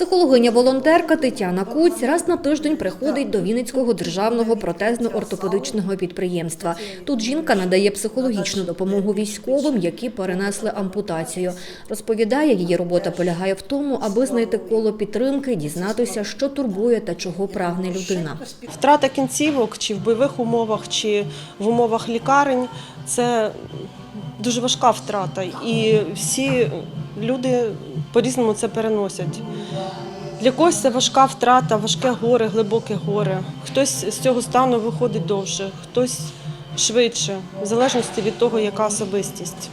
Психологиня-волонтерка Тетяна Куць раз на тиждень приходить до Вінницького державного протезно-ортопедичного підприємства. Тут жінка надає психологічну допомогу військовим, які перенесли ампутацію. Розповідає, її робота полягає в тому, аби знайти коло підтримки, дізнатися, що турбує та чого прагне людина. Втрата кінцівок чи в бойових умовах, чи в умовах лікарень це дуже важка втрата. І всі люди по-різному це переносять. Для когось це важка втрата, важке горе, глибоке горе. Хтось з цього стану виходить довше, хтось швидше, в залежності від того, яка особистість.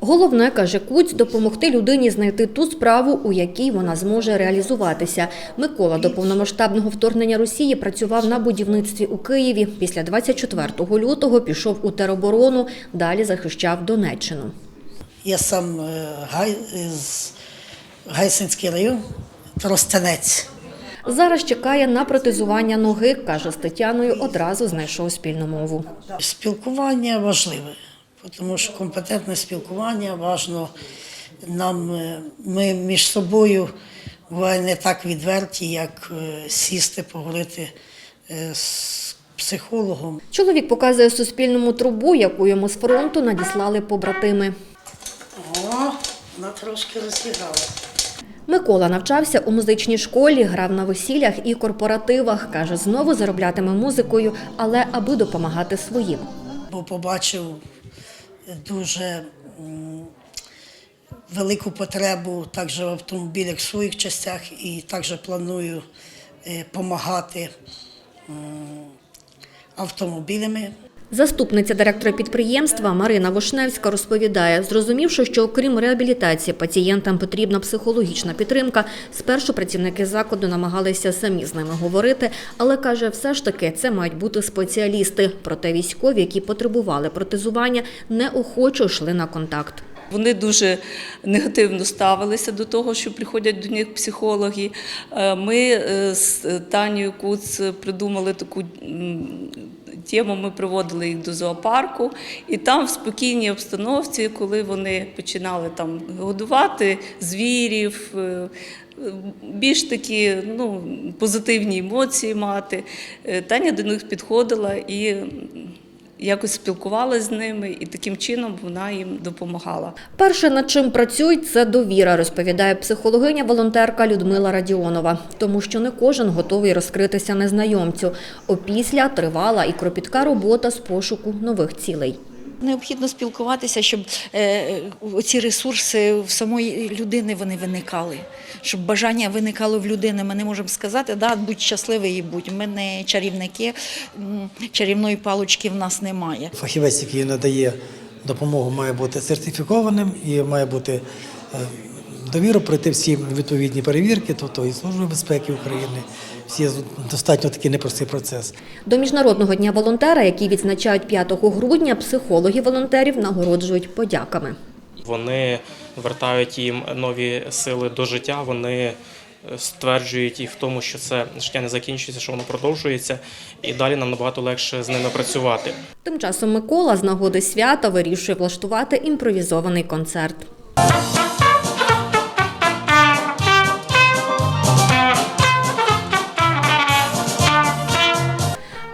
Головне, каже Куць, допомогти людині знайти ту справу, у якій вона зможе реалізуватися. Микола до повномасштабного вторгнення Росії працював на будівництві у Києві. Після 24 лютого пішов у тероборону, далі захищав Донеччину. Я сам е, Гай, з Гайсинський район, Тростянець. Зараз чекає на протезування ноги, каже з Тетяною, одразу знайшов спільну мову. Спілкування важливе, тому що компетентне спілкування важно нам. е, Ми між собою буває не так відверті, як е, сісти, поговорити е, з психологом. Чоловік показує Суспільному трубу, яку йому з фронту надіслали побратими. О, вона трошки розіграла. Микола навчався у музичній школі, грав на весіллях і корпоративах. Каже, знову зароблятиме музикою, але аби допомагати своїм. бо побачив дуже велику потребу також в автомобілях в своїх частях і також планую допомагати автомобілями. Заступниця директора підприємства Марина Вишневська розповідає, зрозумівши, що окрім реабілітації пацієнтам потрібна психологічна підтримка, спершу працівники закладу намагалися самі з ними говорити, але каже, все ж таки це мають бути спеціалісти. Проте військові, які потребували протезування, неохоче йшли на контакт. Вони дуже негативно ставилися до того, що приходять до них психологи. Е, Ми е, з Танією Куц придумали таку тему. Ми приводили їх до зоопарку, і там в спокійній обстановці, коли вони починали там годувати звірів. е, Більш такі ну, позитивні емоції мати. Е, Таня до них підходила і якось спілкувалася з ними, і таким чином вона їм допомагала. Перше, над чим працюють, це довіра, розповідає психологиня-волонтерка Людмила Радіонова. Тому що не кожен готовий розкритися незнайомцю. Опісля тривала і кропітка робота з пошуку нових цілей. Необхідно спілкуватися, щоб е, ці ресурси в самої людини вони виникали, щоб бажання виникало в людини. Ми не можемо сказати, да, будь щасливий і будь. Ми не чарівники, чарівної палочки в нас немає. Фахівець, який надає допомогу, має бути сертифікованим і має бути довіра пройти всі відповідні перевірки, тобто і Служби безпеки України. Всі достатньо такий непростий процес. До Міжнародного дня волонтера, який відзначають 5 грудня, психологи волонтерів нагороджують подяками. Вони вертають їм нові сили до життя. Вони е, стверджують їх в тому, що це життя не закінчується, що воно продовжується, і далі нам набагато легше з ними працювати. Тим часом Микола з нагоди свята вирішує влаштувати імпровізований концерт.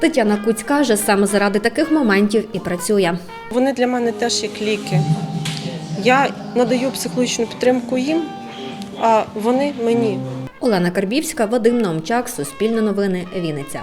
Тетяна Куць каже, саме заради таких моментів і працює. Вони для мене теж як ліки. Я надаю психологічну підтримку їм, а вони мені. Олена Карбівська, Вадим Наумчак, Суспільне новини, Вінниця.